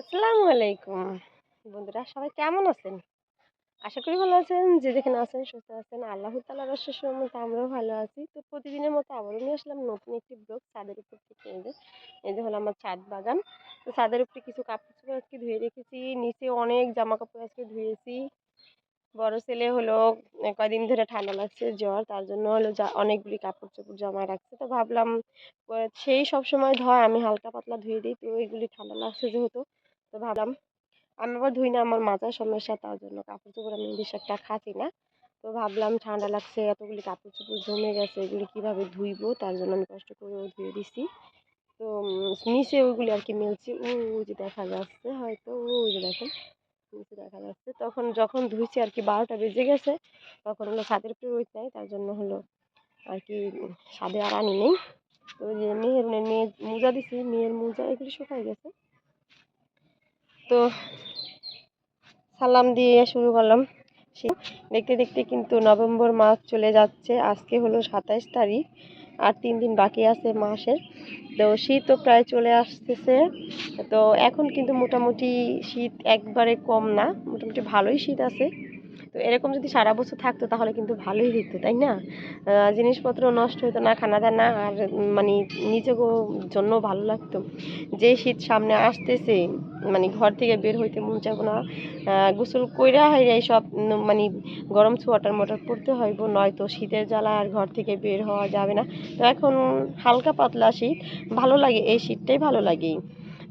আসসালামু আলাইকুম। বন্ধুরা সবাই কেমন আছেন? আশা করি ভালো আছেন, যে যেখানে আছেন সুস্থ আছেন, আল্লাহ তালার অশেষ মতো আমরাও ভালো আছি। তো প্রতিদিনের মতো আবারও নিয়ে আসলাম নতুন একটি ব্লগ, ছাদের উপর থেকে যে, এই যে হলো আমার ছাদ বাগান। তো ছাদের উপরে কিছু কাপড় চোপড় আজকে ধুয়ে রেখেছি, নিচে অনেক জামা কাপড় আজকে ধুয়েছি। বড় ছেলে হলো কয়দিন ধরে ঠান্ডা লাগছে, জ্বর, তার জন্য হলো যা অনেকগুলি কাপড় চোপড় জমা রাখছে। তো ভাবলাম সেই সব সময় ধয়, আমি হালকা পাতলা ধুয়ে দিই, তো ওইগুলি ঠান্ডা লাগছে যেহেতু। তো ভাবলাম, আমি আবার ধুই না আমার মাথার সমস্যা, তার জন্য কাপড় চোপড় আমি বেশি একটা খাচ্ছি না। তো ভাবলাম ঠান্ডা লাগছে, এতগুলি কাপড় চোপড় জমে গেছে, এগুলি কীভাবে ধুইবো? তার জন্য আমি কষ্ট করেও ধুয়ে দিছি। তো নিচে ওইগুলি আর কি মেলছি, ও ওই যে দেখা যাচ্ছে হয়তো ওই যে দেখেন, নিচে দেখা যাচ্ছে। তখন যখন ধুইছি আর কি বারোটা বেজে গেছে, তখন হলো ছাদের উপরে রোদ নাই, তার জন্য হলো আর কি ছাদে আর আনি নেই। তো যে মেহেরুনের মেয়ে মোজা দিছি, মেয়ের মোজা এগুলি শুকাই গেছে। তো সালাম দিয়ে শুরু করলাম। শীত দেখতে দেখতে কিন্তু নভেম্বর মাস চলে যাচ্ছে। আজকে হলো সাতাইশ তারিখ আর তিন দিন বাকি আছে মাসের। তো শীতও প্রায় চলে আসতেছে। তো এখন কিন্তু মোটামুটি শীত একবারে কম না, মোটামুটি ভালোই শীত আছে। তো এরকম যদি সারা বছর থাকতো তাহলে কিন্তু ভালোই হতো তাই না? জিনিসপত্র নষ্ট হতো না খানা দানা আর মানে নিজেকেও জন্য ভালো লাগতো। যে শীত সামনে আসতেছে মানে ঘর থেকে বের হইতে মন চাইব না। গোসল কইরা হাইরা সব মানে গরম সোয়াটার মোটার পরতে হইব, নয়তো শীতের জ্বালা আর ঘর থেকে বের হওয়া যাবে না। তো এখন হালকা পাতলা শীত, ভালো লাগে, এই শীতটাই ভালো লাগে।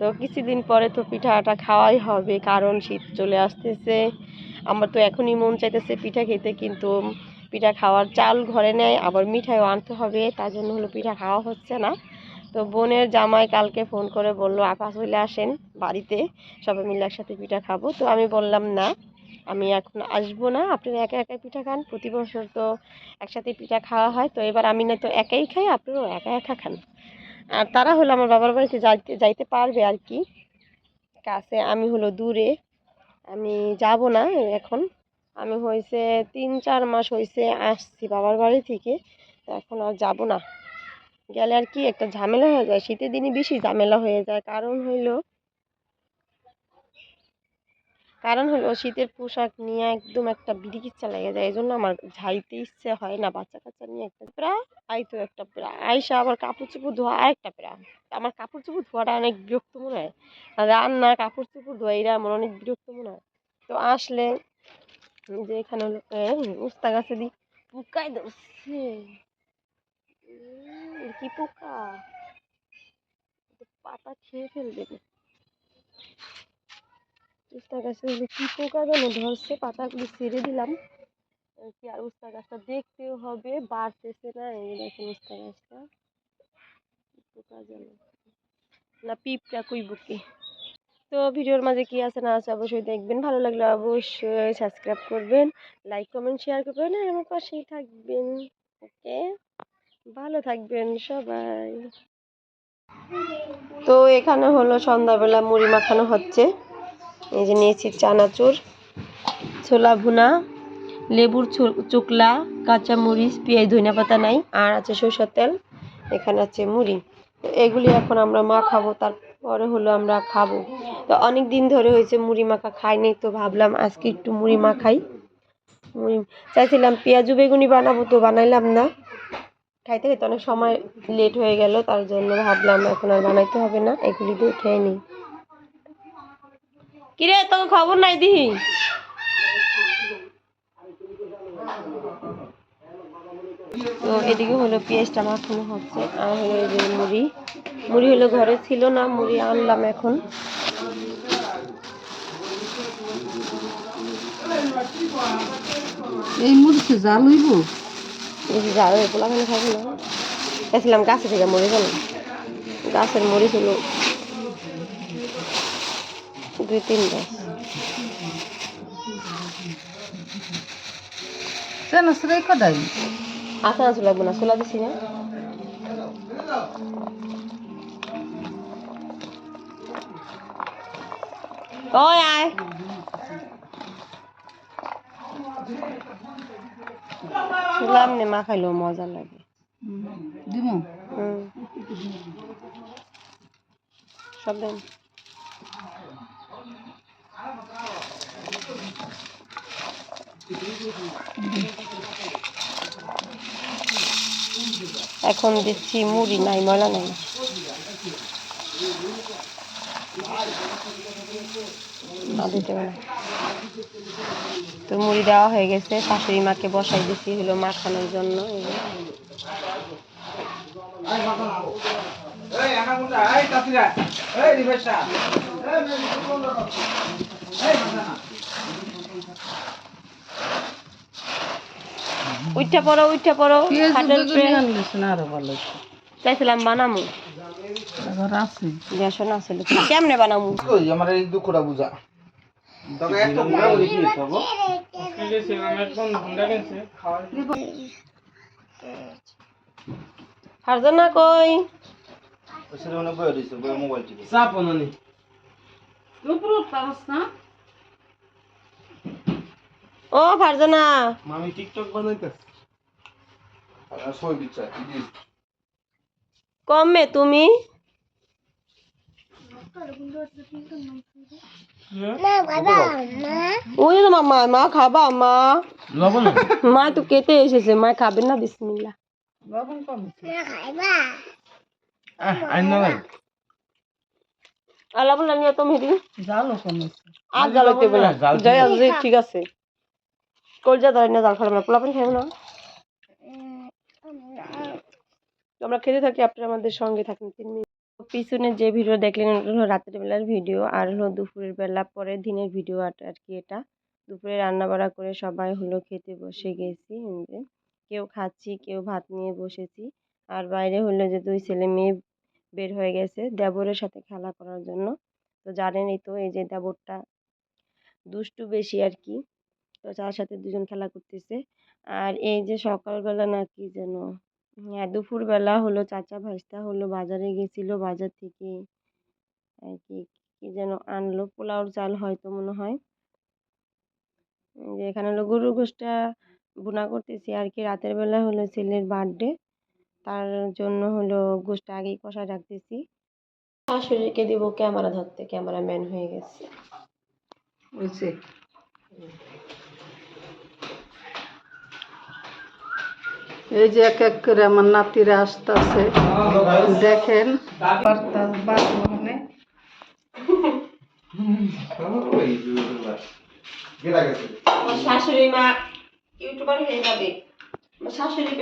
তো কিছুদিন পরে তো পিঠাটা খাওয়াই হবে, কারণ শীত চলে আসতেছে। আমার তো এখনই মন চাইতেছে পিঠা খেতে, কিন্তু পিঠা খাওয়ার চাল ঘরে নেয় আবার মিঠাইও আনতে হবে, তার জন্য হলো পিঠা খাওয়া হচ্ছে না। তো বোনের জামাই কালকে ফোন করে বলল, আপা চলে আসেন বাড়িতে, সবাই মিলে একসাথে পিঠা খাব। তো আমি বললাম, না, আমি এখন আসব না, আপনারা একা একা পিঠা খান, প্রতি বছর তো একসাথে পিঠা খাওয়া হয়। তো এবার আমি না তো একাই খাই, আপনারাও একা একা খান। আর তারা হলো আমার বাবার বাড়িতে যাইতে যাইতে পারবে আর কি। কাছে আমি হলো দূরে। আমি যাব না এখন। আমি হয়েছে তিন, চার মাস হয়েছে আসছি বাবার বাড়ি থেকে। এখন আর যাব না। গেলে আর কি একটা ঝামেলা হয়ে যায়। শীতের দিনে বেশি ঝামেলা হয়ে যায়। কারণ হইল কারণ হলো শীতের পোশাক নিয়ে একদম একটা বিড়িকিচ্ছা লেগে যায়। এই জন্য আমার যাইতে ইচ্ছে হয় না বাচ্চা কাচ্চা নিয়ে একটা প্রা আইতো একটা প্রা আইসা আবার কাপড় চোপড় ধোয়া আর একটা প্রা আমার কাপড় চোপড় ধোয়াটা অনেক বিরক্ত মনে হয়। রান্না কাপড় চোপড় ধোয়া এরা আমার অনেক বিরক্ত মনে হয়। তো আসলে যে এখানে হলো উস্তা গাছে দি পোকাই ধরছে। কি পোকা? পাতা খেয়ে ফেলবে। উস্তা হলো কি পোকা যেন ধরছে, পাতাগুলি ছেড়ে দিলাম। কি, আর উস্তা গাছটা দেখতেও হবে, বাড়তেছে না, এই দেখেন উস্তা গাছটা। পোকা না, পিঁপড়া কইব কি তো ভিডিওর মাঝে কি আছে না আছে অবশ্যই দেখবেন। ভালো লাগলে অবশ্যই সাবস্ক্রাইব করবেন, লাইক, কমেন্ট, শেয়ার করবেন, আর আমার পাশেই থাকবেন। ওকে? ভালো থাকবেন সবাই। তো এখানে হলো সন্ধ্যাবেলা মুড়ি মাখানো হচ্ছে। এই যে নিয়েছি চানাচুর, ছোলা ভুনা, লেবুর চুকলা কাঁচা মরিচ পেঁয়াজ, ধনিয়া পাতা নাই, আর আছে সরষের তেল, এখানে আছে মুড়ি। এগুলি এখন আমরা মা খাব তারপরে হলো আমরা খাব। তো অনেক দিন ধরে হয়েছে মুড়ি মাখা, খাই খাইনি তো ভাবলাম আজকে একটু মুড়ি মাখাই। মুড়ি চাইছিলাম পেঁয়াজু বেগুনি বানাবো তো বানাইলাম না। খাইতে খাইতে অনেক সময় লেট হয়ে গেল, তার জন্য ভাবলাম এখন আর বানাইতে হবে না, এগুলি দিয়ে খেয়ে নিই কিরে তোকে খবর নাই দিহি? তো এদিকে হলো পেঁয়াজটা মাখানো হচ্ছে আর হলো এই যে মুড়ি। মুড়ি হলো ঘরে ছিল না মুড়ি আনলাম এখন। এই মুড়িতে জাল হইব। এই যে যারো এগুলো এখানে খাব না গেছিলাম গাছে থেকে মরিচ আনলাম গাছের মরিচ হলো দুই তিন গাছ কেন সেটাই কদাই? আসা আসু লাগবো না সোলা দিছি না? ওই আয়। শুনলাম নে মা খাইলেও মজা লাগে। হুম। সব দেন। এখন দিচ্ছি মুড়ি, নাই ময়লা নাই। তো মুড়ি দেওয়া হয়ে গেছে, শাশুড়ি মাকে বসাই দিছি হলো মাখানোর জন্য। এই যে। এই আনামুন্ডা এই কাতিরা এই রিবেশা এই মাথানা উইঠা পড়ো উইঠা পড়ো খাটের উপরে। চাইছিলাম বানামু। এবার আছে কেমনে বানামু? কই আমার এই দুঃখটা বুঝা। তবে একটা বুড়া বলি কি হব ফারজানা কই? মোবাইল না? ও ফারজানা। মামি টিকটক বানাইতেছে। আর দিচ্ছে কমে তুমি? ওই তো মামা মা খাবা মা। মা তো কেটে এসেছে মা খাবে না বিসমিল্লা লবণ কম আইন না ভাই। আল্লাহ বললাম নিয়ে তুমি হেঁটে জালও কমেছে আর জাল হইতে বলে যাই ঠিক আছে। কলজা ধরে না জাল খারাপ না পোলাপান খাইব না আমরা খেতে থাকি আপনারা আমাদের সঙ্গে থাকুন তিন মিনিট। পিছনে যে ভিডিও দেখলেন ওটা হলো রাতের বেলার ভিডিও, আর হলো দুপুরের বেলা পরের দিনের ভিডিও আর কি এটা। দুপুরে রান্না বাড়া করে সবাই হলো খেতে বসে গেছি কেউ খাচ্ছি, কেউ ভাত নিয়ে বসেছি। আর বাইরে হলো যে দুই ছেলে মেয়ে বের হয়ে গেছে দেবরের সাথে খেলা করার জন্য। তো জানেনই তো, এই যে দেবরটা দুষ্টু বেশি আর কি। তো তার সাথে দুজন খেলা করতেছে। আর এই যে সকালবেলা নাকি যেন হ্যাঁ দুপুরবেলা হলো চাচা ভাইস্তা হলো বাজারে গেছিল, বাজার থেকে আর কি কি যেন আনলো, পোলাওর চাল হয়তো মনে হয়। যে এখানে হলো গরুর গোষ্ঠটা ভুনা করতেছি। আর কি রাতের বেলা হলো ছেলের বার্থডে, তার জন্য হলো গোষ্ঠটা আগেই কষা রাখতেছি। শাশুড়িকে দিব ক্যামেরা ধরতে, ক্যামেরাম্যান হয়ে গেছে। হয়েছে? এই যে এক এক করে আমার নাতিরা আসতেছে। দেখেন। শাশুড়ি মা ইউটিউবার হয়ে যাবে। শাশুড়ি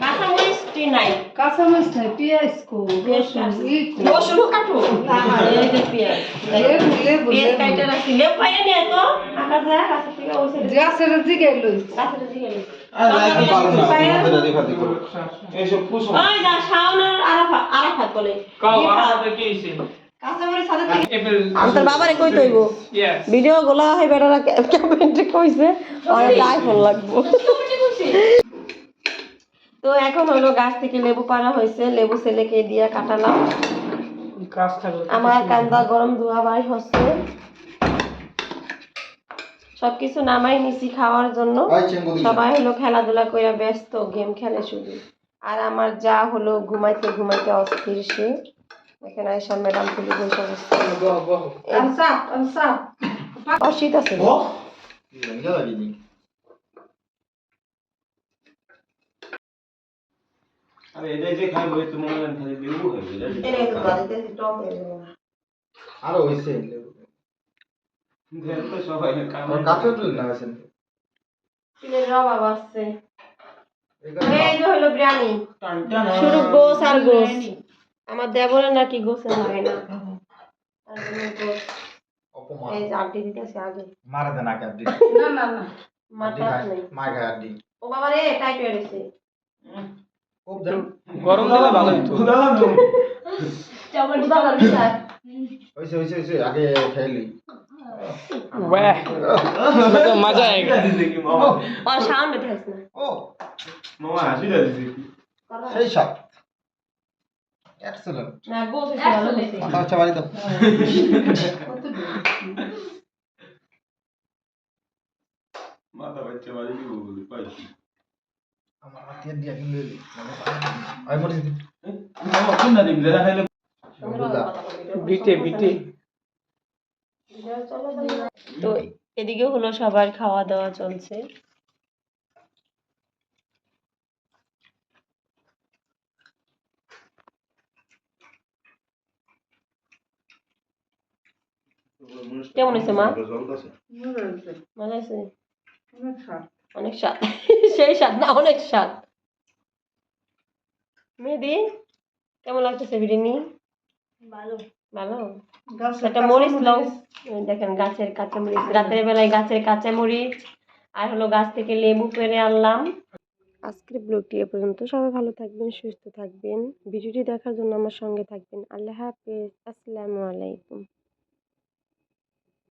কাঁচা মরিচটি নাই কাঁচামরিচ নাই পেঁয়াজ কো রসুন ই কো রসুনও কাটো এই যে পেঁয়াজ লেবু লেবু পেঁয়াজ লেবু রাখছি লেবু পাইয়া নিয়ে তো কাছে থেকে গাছের দিকে লই দিকে আর পারো না তোমাদের কুসুম ওই যা শাওনের বলে বাবারে কই তৈব ভিডিও গুলা হয় বেটারা কমেন্টে কইছে আইফোন লাগবো তো এখন হলো গাছ থেকে লেবু পাড়া হয়েছে লেবু ছেলেকে দিয়ে কাটালাম। আমার কান্দা গরম ধোয়া বাই হচ্ছে। সবকিছু নামাই নিছি খাওয়ার জন্য। সবাই হলো খেলাধুলা করে ব্যস্ত গেম খেলে শুধু। আর আমার যা হলো ঘুমাইতে ঘুমাইতে অস্থির সে। এখানে আইসা ম্যাডাম খুলে বসে বসছে। আনসা আনসা আছে ও গেলা দিদি আরে এটা যে খাইবো তো মনে হয় খালি লেবু খাইবে এনে একটু গাড়িতে টপ হয়ে যাবে আরও হইছে তো সবাই কাম কাছে তুই না আছেন চুলের অভাব আসছে। এই যে হলো বিরিয়ানি। শুরু গোস আর গোস। আমার দেবরের নাকি গোসে হয় না। তার গোস। অপমান। এই আড্ডি দিতেছে আগে। মারা দেন আগে আড্ডি? না না না। মাথা নেই। মা ও বাবা রে টাইট হয়ে গেছে। গরম দিলে ভালো হইতো। চাবল বাবা বিচার হইছে হইছে হইছে আগে খাইলি মজা আয়েগা আর সাউন্ড দেখাইছ না ও। মামা হাসি দিছে সেই সাপ এক্সেলেন্ট না গোস হইছে ভালো মাথা বাড়ি দাও মাথা বাচ্চা বাড়ি দিব বলি পাইছি। আমার হাতে দিয়া কিন্তু আই মরে দিদি মামা কোন না দিম যেটা খাইলে সুন্দর কথা বলি। বিটে বিটে। তো এদিকে হলো সবার খাওয়া দাওয়া চলছে কেমন হয়েছে মা? মজা আছে? অনেক স্বাদ। সেই স্বাদ না অনেক স্বাদ। মেহেদি কেমন লাগতেছে বিরিয়ানি? ভালো। ভালো? একটা মরিচ। লও। দেখেন গাছের কাঁচা মরিচ রাতের বেলায় গাছের কাঁচা মরিচ আর হলো গাছ থেকে লেবু পেরে আনলাম। আজকের ব্লগটি এ পর্যন্ত। সবাই ভালো থাকবেন সুস্থ থাকবেন। ভিডিওটি দেখার জন্য আমার সঙ্গে থাকবেন। আল্লাহ হাফেজ। আসসালামু আলাইকুম।